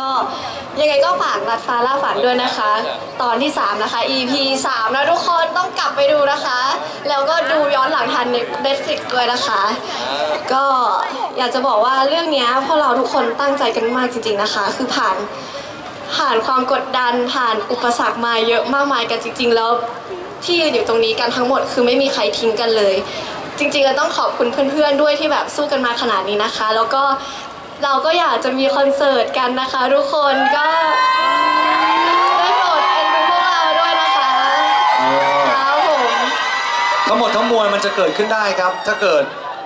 ก็ยังไงก็ฝากรัดฟ้าล่าฝันด้วยนะคะ ตอนที่ 3 นะคะ EP 3 นะทุกคนต้องกลับไปดูนะคะ แล้วก็ดูย้อนหลังทันใน Netflix ด้วยนะคะ ก็อยากจะบอกว่าเรื่องนี้พวกเราทุกคนตั้งใจกันมากจริง ๆนะคะ คือผ่านผ่านความกดดันผ่านอุปสรรคมาเยอะมากมายกันจริง ๆ แล้วที่ยืนอยู่ตรงนี้กันทั้งหมดคือไม่มีใครทิ้งกันเลย จริงๆเราต้องขอบคุณเพื่อนๆด้วยที่แบบสู้กันมาขนาดนี้นะคะ แล้วก็ เราก็อยากจะมีคอนเสิร์ตกันนะคะทุกคนก็ได้โปรดเอ็นดูพวกเราด้วยนะคะครับผม ทั้งหมดทั้งมวลมันจะเกิดขึ้นได้ครับ ถ้าเกิด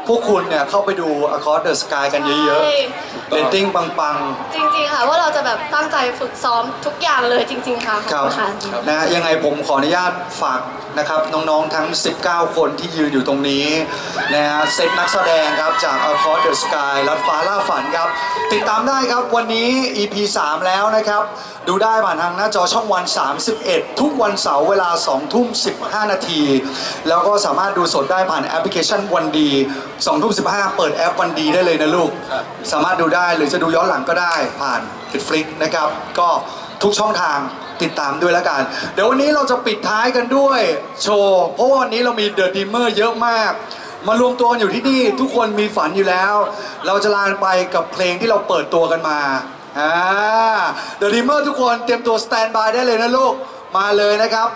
พวกคุณเนี่ยเข้าไปดู Across the Sky กันเยอะใช่ ๆเรตติ้งปังจริงๆค่ะว่าเราจะแบบตั้งใจฝึกซ้อมทุกอย่างเลยจริง ๆ ค่ะๆครับขอณค่ะนะฮะยังไงผมขออนุญาตฝากนะครับน้องๆทั้ง 19 คนที่ยืนอยู่ตรงนี้ นะฮะเซตนักแสดงครับจาก Across the Sky ลัดฟ้าล่าฝันครับ ติดตามได้ครับวันนี้ EP 3 แล้วนะครับ ดูได้ผ่านทางหน้าจอช่องวัน 31 ทุกวันเสาร์เวลา 2 ทุ่ม 15 นาที แล้วก็สามารถดูสดได้ผ่านแอปพลิเคชันวันดี 2 ทุ่ม 15 เปิดแอปวันดีได้เลยนะลูก สามารถดูได้หรือจะดูย้อนหลังก็ได้ผ่าน Netflix นะครับ ก็ทุกช่องทางติดตามด้วยแล้วกัน เดี๋ยววันนี้เราจะปิดท้ายกันด้วยโชว์ เพราะว่าวันนี้เรามีเดอะดีเมอร์เยอะมาก มารวมตัวกันอยู่ที่นี่ทุกคนมีฝันอยู่แล้ว เราจะลาไปกับเพลงที่เราเปิดตัวกันมาอ่าเดอะดีเมอร์ทุกคนเตรียมตัวสแตนบายได้เลยนะลูกมาเลยนะครับ